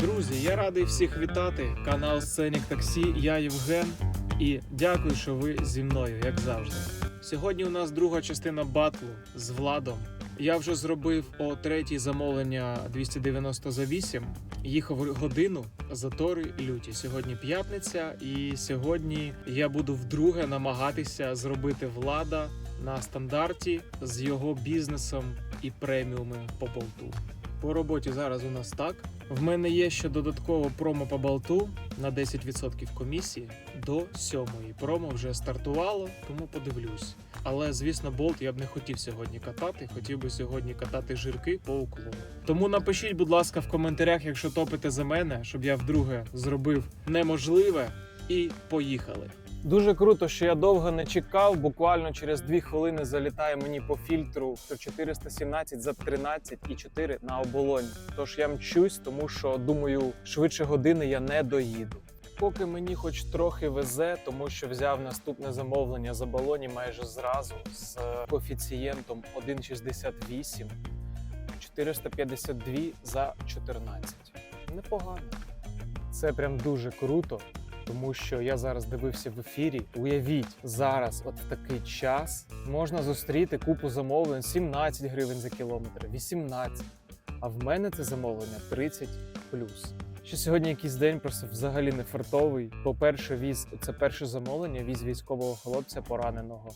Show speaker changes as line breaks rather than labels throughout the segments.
Друзі, я радий всіх вітати. Канал Сценік Таксі. Я Євген. І дякую, що ви зі мною, як завжди. Сьогодні у нас друга частина батлу з Владом. Я вже зробив о третій замовлення 290 за 8. Їхав годину, затори люті. Сьогодні п'ятниця, і сьогодні я буду вдруге намагатися зробити влада на стандарті з його бізнесом і преміуми по болту. По роботі зараз у нас так. В мене є ще додатково промо по болту на 10% комісії до сьомої. Промо вже стартувало, тому подивлюсь. Але звісно, болт я б не хотів сьогодні катати. Хотів би сьогодні катати жирки по уклону. Тому напишіть, будь ласка, в коментарях, якщо топите за мене, щоб я вдруге зробив неможливе і поїхали. Дуже круто, що я довго не чекав. Буквально через 2 хвилини залітає мені по фільтру 417 за 13 і 4 на оболоні. Тож я мчусь, тому що думаю, швидше години я не доїду. Поки мені хоч трохи везе, тому що взяв наступне замовлення за балоні майже зразу з коефіцієнтом 1,68, 452 за 14. Непогано. Це прям дуже круто, тому що я зараз дивився в ефірі. Уявіть, зараз, от в такий час, можна зустріти купу замовлень 17 гривень за кілометр, 18. А в мене це замовлення 30 плюс. Що сьогодні якийсь день просто взагалі не фартовий. По-перше, віз це перше замовлення, віз військового хлопця пораненого.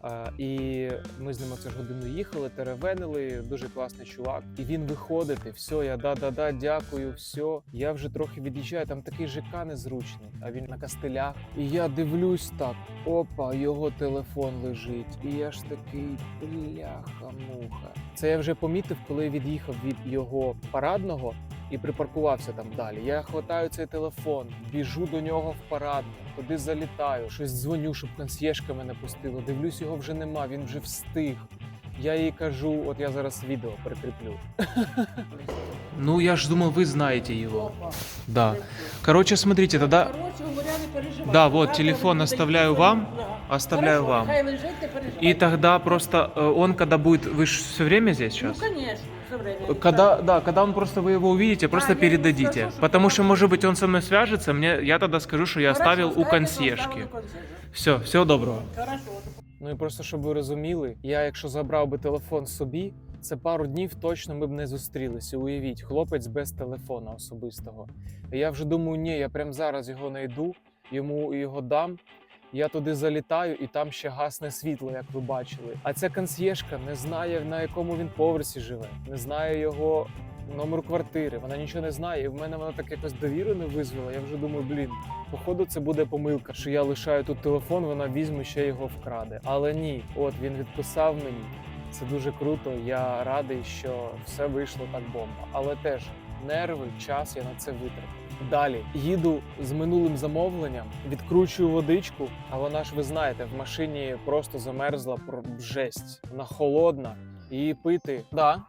А, і ми з ним ж годину їхали, теревенили, дуже класний чувак. І він виходить, і все, я да-да-да, дякую, все. Я вже трохи від'їжджаю, там такий ЖК незручний, а він на кастелях. І я дивлюсь так: опа, його телефон лежить. І я ж такий бляха-муха. Це я вже помітив, коли від'їхав від його парадного і припаркувався там далі. Я хватаю цей телефон, біжу до нього в парадну, туди залітаю, щось дзвоню, щоб консьєжка мене пустила. Дивлюсь, його вже нема, він вже встиг. Я їй кажу, от я зараз відео прикріплю. Ну, я ж думал, вы знаете его. Да. Короче, смотрите, тогда
Короче говоря, не переживайте.
Да, вот,
Завтра
телефон
буде
оставляю
телефон.
вам,
Да.
оставляю
Хорошо,
вам.
Хай лежить, не переживайте.
И тогда просто э, он, когда будет, вы же все время здесь
Ну,
сейчас?
конечно, все время.
Когда, да, когда он просто вы его увидите, просто
я ему
передадите.
скажу, что
Потому
ты-
что, может быть, он со мной свяжется, мне, я тогда скажу, что я
Хорошо,
оставил у
скажете, что
консьержки.
оставил у консьержа.
Все, всего доброго.
Хорошо.
Ну і просто щоб ви розуміли, я якщо забрав би телефон собі, це пару днів точно ми б не зустрілися. Уявіть, хлопець без телефона особистого. І я вже думаю, ні, я прямо зараз його знайду, йому його дам. Я туди залітаю, і там ще гасне світло, як ви бачили. А ця консьєжка не знає, на якому він поверсі живе, не знає його номер квартири. Вона нічого не знає. І в мене вона так якось довіру не визвала. Я вже думаю, блін, походу, це буде помилка, що я лишаю тут телефон, вона візьме ще його вкраде. Але ні, от він відписав мені. Це дуже круто. Я радий, що все вийшло так бомба. Але теж нерви, час я на це витратив. Далі їду з минулим замовленням, відкручую водичку, а вона ж ви знаєте, в машині просто замерзла про жесть. Вона холодна. Її пити. Да.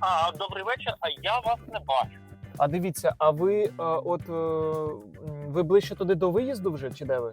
А, добрий вечір, а я вас не бачу.
А дивіться, а ви а, от е, ви ближче туди до виїзду вже чи де ви?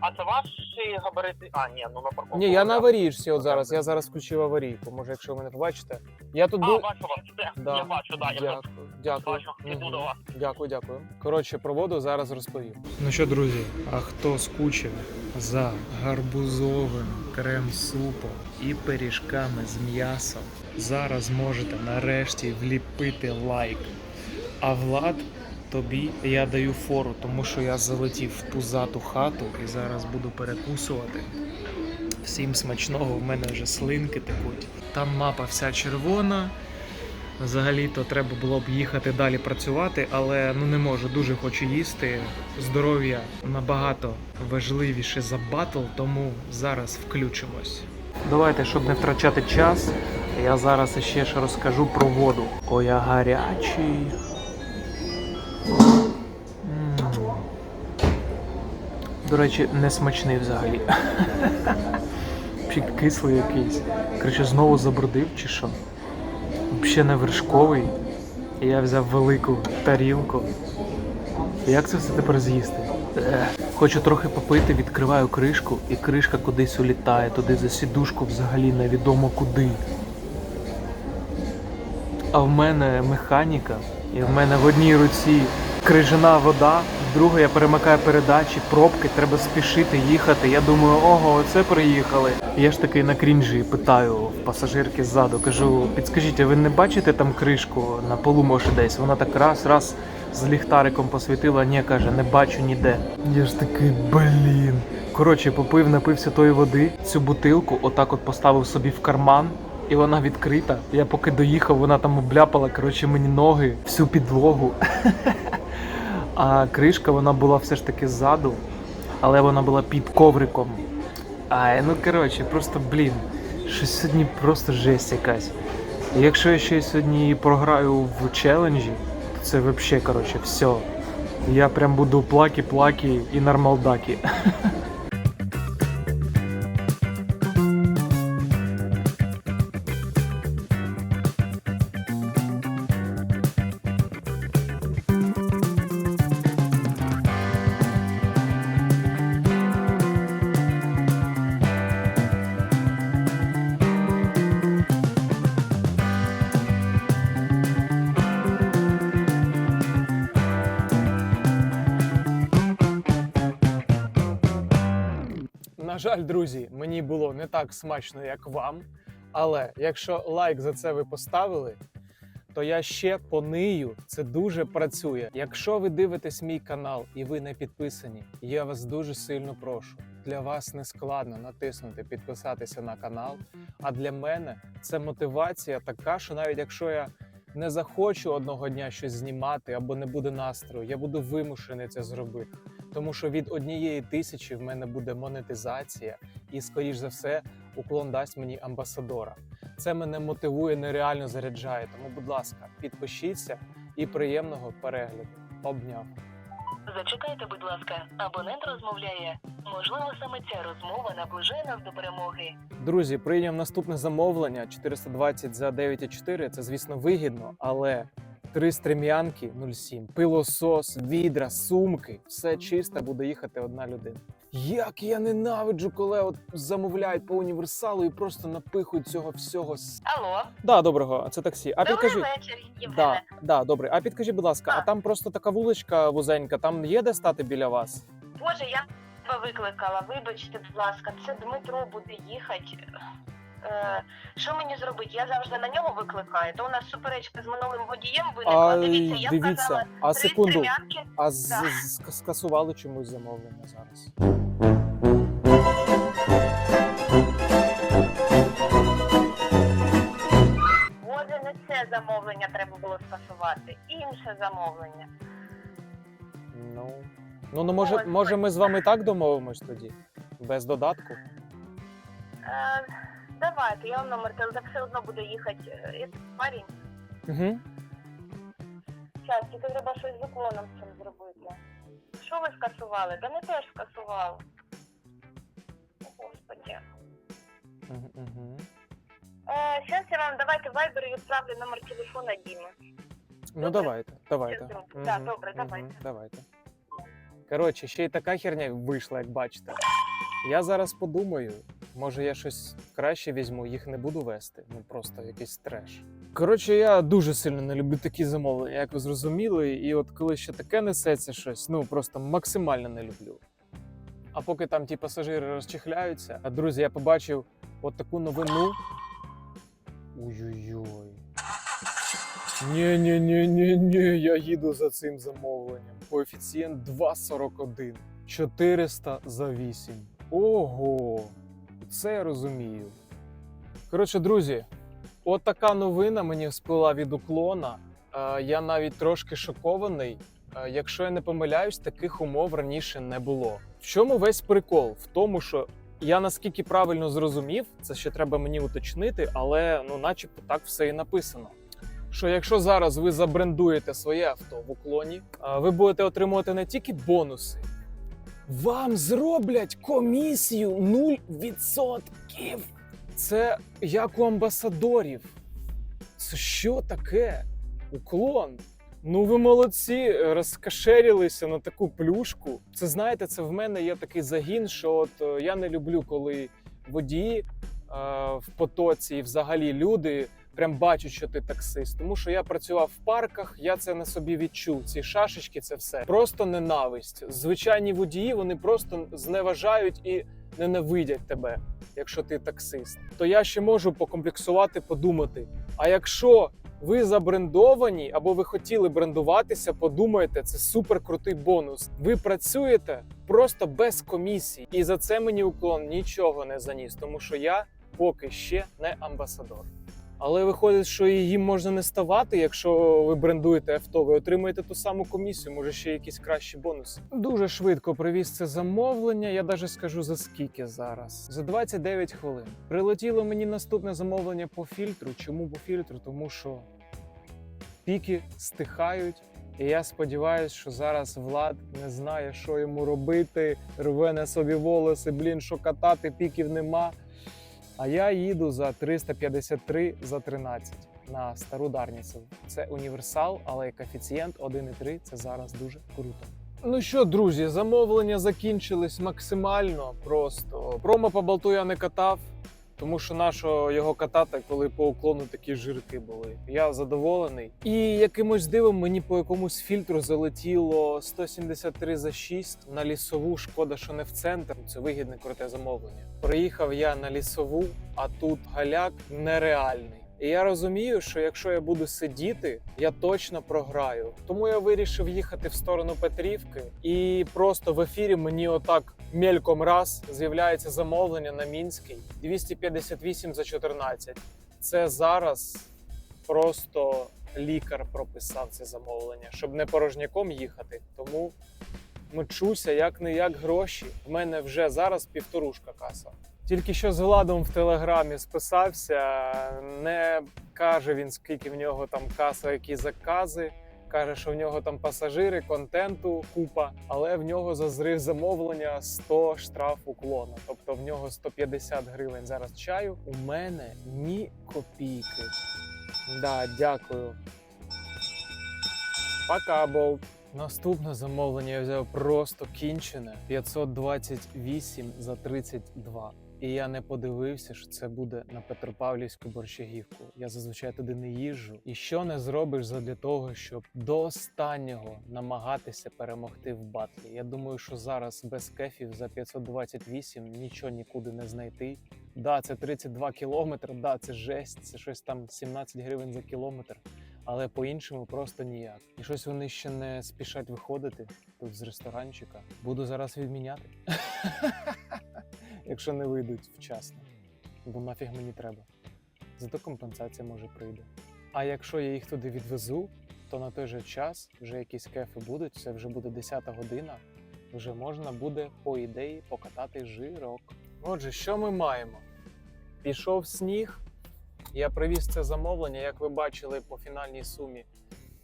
А це ваші габарити? А, ні, ну на парковку.
Ні, я на аварійці от зараз. Я зараз включив аварійку. Може, якщо ви мене побачите. Я тут
А,
був.
бачу вас. Все,
Да.
я бачу, да, я тут
Дякую, дякую.
бачу. Іду до вас.
Дякую, дякую. Коротше, про воду зараз розповім. Ну що, друзі, а хто скучив за гарбузовим крем-супом і пиріжками з м'ясом, зараз можете нарешті вліпити лайк. А Влад, тобі я даю фору, тому що я залетів в пузату хату і зараз буду перекусувати. Всім смачного, в мене вже слинки текуть. Там мапа вся червона. Взагалі-то треба було б їхати далі працювати, але ну не можу, дуже хочу їсти. Здоров'я набагато важливіше за батл, тому зараз включимось. Давайте, щоб не втрачати час, я зараз ще ж розкажу про воду. О, я гарячий. До речі, не смачний взагалі. Ще кислий якийсь. Короче, знову забрудив чи що? Ще не вершковий. І я взяв велику тарілку. Як це все тепер з'їсти? Е. Хочу трохи попити, відкриваю кришку, і кришка кудись улітає, туди за сідушку взагалі невідомо куди. А в мене механіка І в мене в одній руці крижана вода, в другій я перемикаю передачі, пробки, треба спішити, їхати. Я думаю, ого, оце приїхали. Я ж таки на крінжі питаю в пасажирки ззаду, кажу, підскажіть, а ви не бачите там кришку на полу може десь? Вона так раз, раз з ліхтариком посвітила, ні, каже, не бачу ніде. Я ж такий, блін. Коротше, попив, напився тої води, цю бутилку, отак от поставив собі в карман. І вона відкрита. Я поки доїхав, вона там обляпала, коротше, мені ноги, всю підлогу. А кришка вона була все ж таки ззаду, але вона була під ковриком. Ай, ну коротше, просто блін. Щось сьогодні просто жесть якась. І якщо я ще сьогодні програю в челенджі, то це взагалі, коротше, все. Я прям буду плакі-плакі і нормалдакі. жаль, друзі, мені було не так смачно, як вам. Але якщо лайк за це ви поставили, то я ще понию. Це дуже працює. Якщо ви дивитесь мій канал і ви не підписані, я вас дуже сильно прошу. Для вас не складно натиснути підписатися на канал. А для мене це мотивація така, що навіть якщо я не захочу одного дня щось знімати або не буде настрою, я буду вимушений це зробити. Тому що від однієї тисячі в мене буде монетизація, і, скоріш за все, уклон дасть мені амбасадора. Це мене мотивує, нереально заряджає. Тому, будь ласка, підпишіться і приємного перегляду. Обняв.
Зачекайте, будь ласка, абонент розмовляє. Можливо, саме ця розмова наближає нас до перемоги.
Друзі, прийняв наступне замовлення 420 за 9,4. Це, звісно, вигідно, але три стрім'янки 0,7, пилосос, відра, сумки, все чисто, буде їхати одна людина. Як я ненавиджу, коли от замовляють по універсалу і просто напихують цього всього. с-
Алло,
Да, доброго, це таксі. А
добрий
підкажи.
вечір,
Да,
Євгене.
да, добре. А підкажи, будь ласка, а
А.
там просто така вуличка вузенька, там є де стати біля вас?
Боже, я тебе викликала. Вибачте, будь ласка, це Дмитро буде їхати. Е, що мені зробити? Я завжди на нього викликаю. То у нас суперечка з минулим водієм виникла.
А
Дивіться, я
дивіться,
сказала
а
три
секунду,
стрілянки.
а з,
Да.
з- скасували чомусь замовлення зараз.
Боже, не це замовлення треба було скасувати. Інше замовлення.
Ну, ну, ну може, може, ми з вами так домовимось тоді? Без додатку?
Е, давайте, я вам номер телефону все одно буду їхати. Е, Парень,
Угу.
Зараз, тільки треба щось з уклоном з цим зробити. Що ви скасували? Да не теж скасували. О, Господи.
Угу, угу.
Е, зараз я вам давайте в Viber відправлю номер телефона Діми.
Ну
Добре.
давайте, давайте.
Добре. Да, добре, давайте.
давайте. Коротше, ще й така херня вийшла, як бачите. Я зараз подумаю, може я щось краще візьму, їх не буду вести. Ну просто якийсь треш. Коротше, я дуже сильно не люблю такі замовлення, як ви зрозуміли. І от коли ще таке несеться щось, ну просто максимально не люблю. А поки там ті пасажири розчихляються, а друзі, я побачив от таку новину. Ой-ой-ой. Ні, ні, ні, ні, ні, я їду за цим замовленням. Коефіцієнт 2,41. 400 за 8. Ого! Це розумію. Коротше, друзі, от така новина мені сплила від уклона. Е, я навіть трошки шокований. Е, якщо я не помиляюсь, таких умов раніше не було. В чому весь прикол? В тому, що я наскільки правильно зрозумів, це ще треба мені уточнити, але ну, начебто так все і написано. Що якщо зараз ви забрендуєте своє авто в уклоні, ви будете отримувати не тільки бонуси, вам зроблять комісію 0%. Це як у амбасадорів. Це що таке? Уклон. Ну, ви молодці, розкашерілися на таку плюшку. Це знаєте, це в мене є такий загін, що от е, я не люблю, коли водії е, в потоці і взагалі люди прям бачать, що ти таксист. Тому що я працював в парках, я це на собі відчув. Ці шашечки, це все просто ненависть. Звичайні водії вони просто зневажають і ненавидять тебе, якщо ти таксист. То я ще можу покомплексувати, подумати. А якщо ви забрендовані або ви хотіли брендуватися, подумайте, це супер крутий бонус. Ви працюєте просто без комісії, і за це мені уклон нічого не заніс, тому що я поки ще не амбасадор. Але виходить, що їм можна не ставати, якщо ви брендуєте авто, ви отримаєте ту саму комісію, може ще якісь кращі бонуси. Дуже швидко привіз це замовлення. Я навіть скажу за скільки зараз. За 29 хвилин. Прилетіло мені наступне замовлення по фільтру. Чому по фільтру? Тому що піки стихають. І я сподіваюся, що зараз Влад не знає, що йому робити, рве на собі волоси, блін, що катати, піків нема. А я їду за 353 за 13 на стару Дарніцеву. Це універсал, але коефіцієнт 1,3 це зараз дуже круто. Ну що, друзі, замовлення закінчились максимально просто. Промо по болту я не катав, тому що нашого його катати, коли по уклону такі жирки були. Я задоволений. І якимось дивом мені по якомусь фільтру залетіло 173 за 6 на лісову. Шкода, що не в центр. Це вигідне круте замовлення. Приїхав я на лісову, а тут галяк нереальний. І я розумію, що якщо я буду сидіти, я точно програю. Тому я вирішив їхати в сторону Петрівки, і просто в ефірі мені отак мельком раз з'являється замовлення на мінський 258 за 14. Це зараз просто лікар прописав це замовлення, щоб не порожняком їхати. Тому мчуся як не як гроші. В мене вже зараз півторушка каса. Тільки що з Владом в телеграмі списався, не каже він, скільки в нього там каса, які закази. Каже, що в нього там пасажири, контенту купа, але в нього за зрив замовлення 100 штраф уклона. Тобто в нього 150 гривень зараз чаю. У мене ні копійки. Да, дякую. Пока, Болт. Наступне замовлення я взяв просто кінчене 528 за 32. І я не подивився, що це буде на Петропавлівську борщагівку. Я зазвичай туди не їжджу. І що не зробиш задля того, щоб до останнього намагатися перемогти в батлі? Я думаю, що зараз без кефів за 528 нічого нікуди не знайти. Да, це 32 кілометри, да, це жесть, це щось там 17 гривень за кілометр. Але по-іншому просто ніяк. І щось вони ще не спішать виходити тут з ресторанчика. Буду зараз відміняти. Якщо не вийдуть вчасно. Бо нафіг мені треба. Зато компенсація може прийде. А якщо я їх туди відвезу, то на той же час вже якісь кефи будуть, це вже буде 10 година. Вже можна буде, по ідеї, покатати жирок. Отже, що ми маємо? Пішов сніг. Я привіз це замовлення, як ви бачили по фінальній сумі.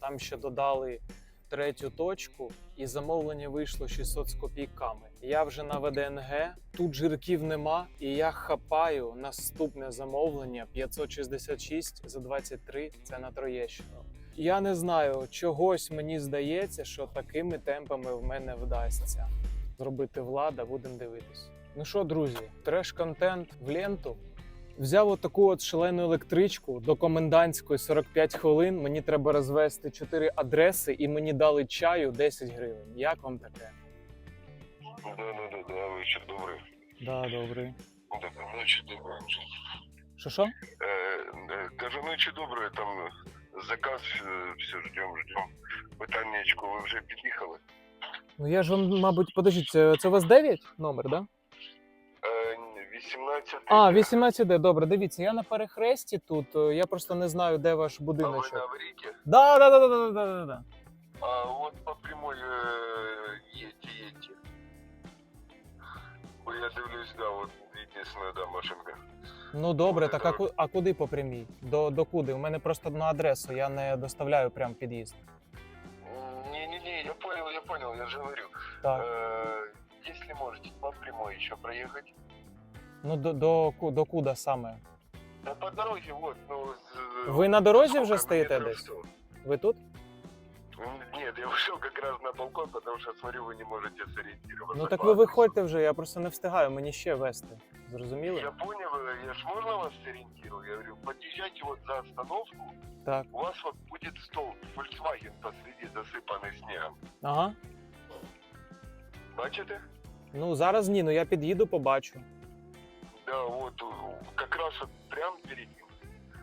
Там ще додали третю точку, і замовлення вийшло 600 з копійками. Я вже на ВДНГ, тут жирків нема, і я хапаю наступне замовлення 566 за 23. Це на Троєщину. Я не знаю, чогось мені здається, що такими темпами в мене вдасться зробити влада. Будемо дивитись. Ну що, друзі, треш-контент в ленту. Взяв отаку от шалену електричку до комендантської 45 хвилин. Мені треба розвести 4 адреси, і мені дали чаю 10 гривень. Як вам таке?
Да, да, да, да, вечір добрий.
Да, добре.
Так, ночі добре.
Що що?
Е, е, кажу, ночі добре, там заказ, е, все, ждем, ждем. Питаннячко, ви вже під'їхали?
Ну я ж вам, мабуть, подождіть, це, у вас 9 номер, да?
Е, 18.
А, 18 де, добре, дивіться, я на перехресті тут. е, Я просто не знаю, де ваш
А ви на аварійці?
Да, да, да, да, да, да, да, да.
А от по прямой е, їдьте, їдьте. Бо я дивлюсь, да, от єдина, да, машинка.
Ну добре, так а, ку- а куди по прямій? До, до куди? У мене просто на адресу, я не доставляю прям під'їзд.
Не-не-не, я понял, я понял, я же говорю.
Так.
Э, если можете по прямой еще проехать.
Ну до, до, ку- до куди саме?
Да по дороге, вот, ну... з-
Ви на дорозі
сколько
вже стоїте
метров
десь?
сто?
Ви тут?
М, Нет, Нет, я вышел как раз на балкон, потому что смотрю, вы не можете сориентироваться.
Ну так
по
ви
адресу.
виходьте вже, я просто не встигаю, мені ще вести.
Я
Зрозуміли?
понял, я ж можно вас сориентирую? Я говорю, подъезжайте вот за остановку,
Так.
у вас вот будет столб Volkswagen посреди засыпанный снегом.
Ага.
Бачите?
Ну зараз ні, ну я під'їду, побачу.
Да, вот э, как раз вот прям перед ним.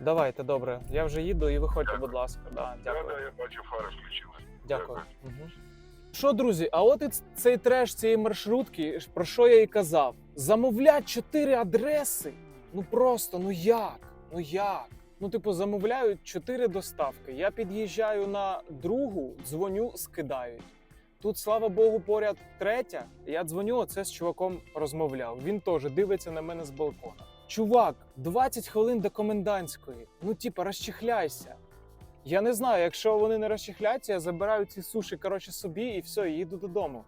Давайте, добре. Я вже їду і виходьте, будь ласка. Да,
Да,
дякую.
да, я бачу, фара включила.
Дякую. Угу. Що, друзі, а от і цей треш цієї маршрутки, про що я і казав. Замовлять чотири адреси. Ну просто, ну як? Ну як? Ну, типу, замовляють чотири доставки. Я під'їжджаю на другу, дзвоню, скидають. Тут, слава Богу, поряд третя. Я дзвоню, оце з чуваком розмовляв. Він теж дивиться на мене з балкона. Чувак, 20 хвилин до комендантської. Ну, типа, розчихляйся. Я не знаю, якщо вони не розчехляться, я забираю ці суші коротше собі і все, їду додому.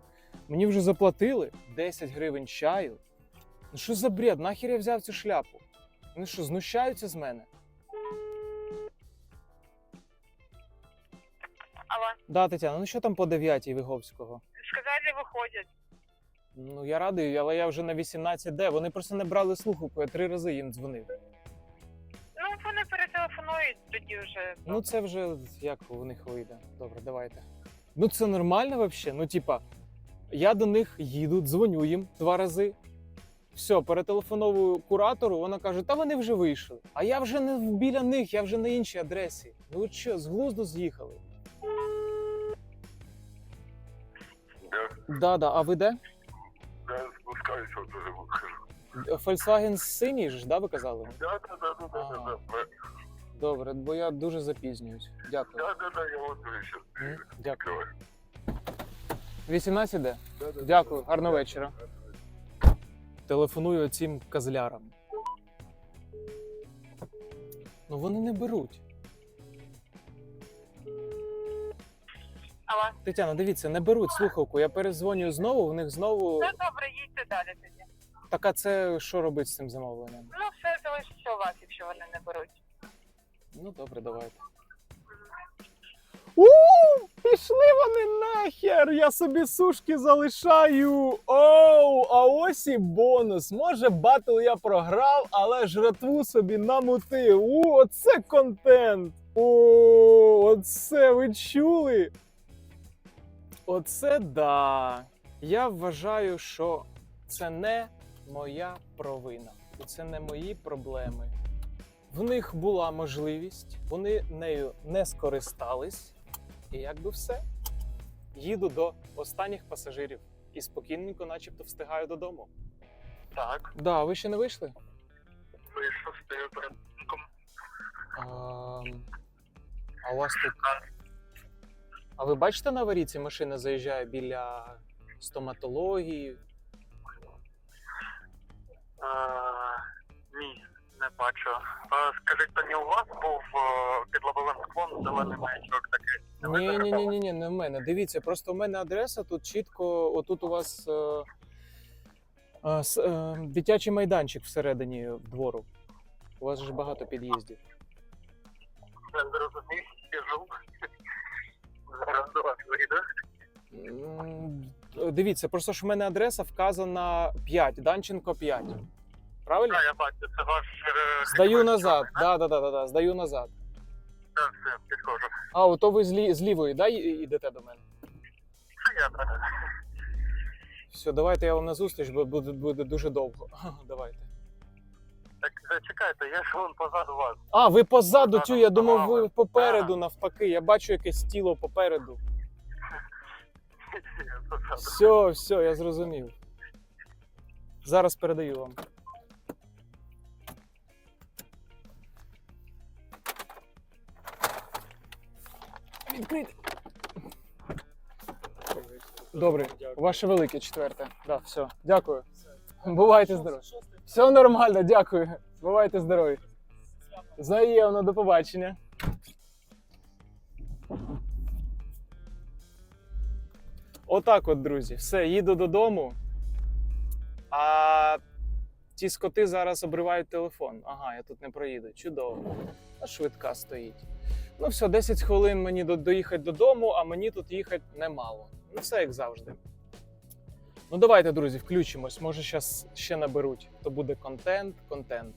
Мені вже заплатили 10 гривень чаю. Ну що за бред? Нахер я взяв цю шляпу? Вони що, знущаються з мене? Да, Тетяна, ну що там по 9-й Виговського?
сказали, выходят.
Ну я радий, але я вже на 18 де. Вони просто не брали слухавку, я три рази їм дзвонив.
Ну, вони перетелефонують тоді вже.
Ну це вже як у них вийде. Добре, давайте. Ну це нормально взагалі. Ну, типа, я до них їду, дзвоню їм два рази. Все, перетелефоновую куратору, вона каже, та вони вже вийшли. А я вже не біля них, я вже на іншій адресі. Ну що, з глузду з'їхали?
Да,
Да, а ви де?
да, спускаюсь, вот уже выхожу.
Volkswagen синій ж, да, ви казали?
Да, да, да, да, да, да, да.
Добре, бо я дуже запізнююсь. Дякую.
Да, да, да, я вот сейчас
М, Дякую.
открываю.
18 де?
Да, да,
Дякую, гарного вечора. Телефоную цим козлярам. Ну вони не беруть. Тетяна, дивіться, не беруть слухавку. Я перезвонюю знову, в них знову.
Ну, добре, їдьте далі тоді.
Так а це що робить з цим замовленням?
Ну, все залишиться у вас, якщо вони не беруть.
Ну добре, давайте. У, пішли вони нахер! Я собі сушки залишаю. Оу, а ось і бонус. Може, батл я програв, але жратву собі намутив. У, оце контент. О, оце ви чули? Оце да. Я вважаю, що це не моя провина. І це не мої проблеми. В них була можливість, вони нею не скористались, і якби все. Їду до останніх пасажирів і спокійненько, начебто, встигаю додому.
Так,
Да, ви ще не вийшли?
вышел, стою перед банком.
А, а у вас тут. А ви бачите на аварійці машина заїжджає біля стоматології?
Ні, не бачу. Скажіть, то не у вас був е, під лобовим склом зелений маячок такий?
Ні, ні, ні, ні, ні, не в мене. Дивіться, просто в мене адреса тут чітко. Отут у вас е, е, с- е, дитячий майданчик всередині двору. У вас ж багато під'їздів.
Я зрозумів.
М, Дивіться, просто ж в мене адреса вказана 5, Данченко 5. Правильно?
Так, я бачу, це ваш...
Здаю назад. Да, да, да, да, да, здаю назад.
Так, все, підходжу.
А, ото ви з, лі- з лівої, да, йдете до мене?
Це я, так.
Все, давайте я вам на зустріч, бо буде, буде дуже довго. Давайте.
Так, зачекайте, я ж вон позаду вас.
А, ви позаду
Позаду
цю, я думав, ви попереду навпаки. Я бачу якесь тіло попереду. Все, все, я зрозумів. Зараз передаю вам. Відкрити. Добре, ваше велике четверте. Да, все, дякую. Бувайте здорові. Все нормально, дякую. Бувайте здорові. Взаємно, до побачення. Отак от, друзі. Все, їду додому. А ті скоти зараз обривають телефон. Ага, я тут не проїду. Чудово. А швидка стоїть. Ну все, 10 хвилин мені до- доїхати додому, а мені тут їхати немало. Ну, все як завжди. Ну давайте, друзі, включимось. Може, зараз ще наберуть. То буде контент, контент.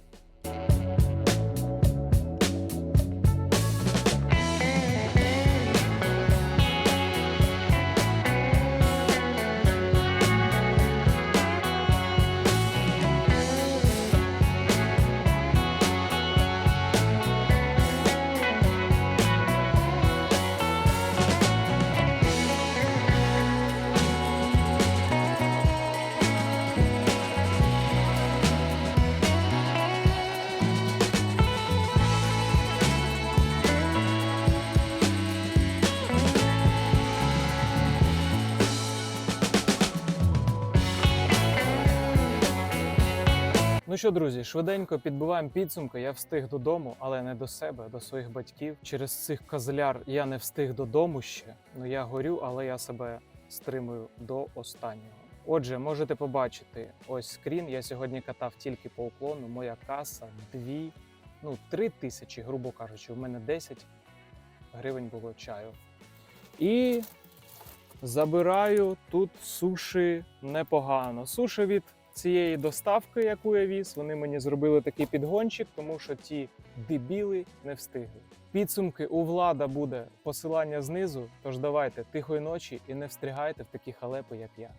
Ну що, друзі, швиденько підбиваємо підсумки. Я встиг додому, але не до себе, до своїх батьків. Через цих козляр я не встиг додому ще. Ну я горю, але я себе стримую до останнього. Отже, можете побачити ось скрін. Я сьогодні катав тільки по уклону. Моя каса дві, ну три тисячі, грубо кажучи. У мене 10 гривень було чаю. І забираю тут суші непогано. Суші від цієї доставки, яку я віз, вони мені зробили такий підгончик, тому що ті дебіли не встигли. Підсумки у влада буде посилання знизу. Тож давайте тихої ночі і не встрягайте в такі халепи, як я.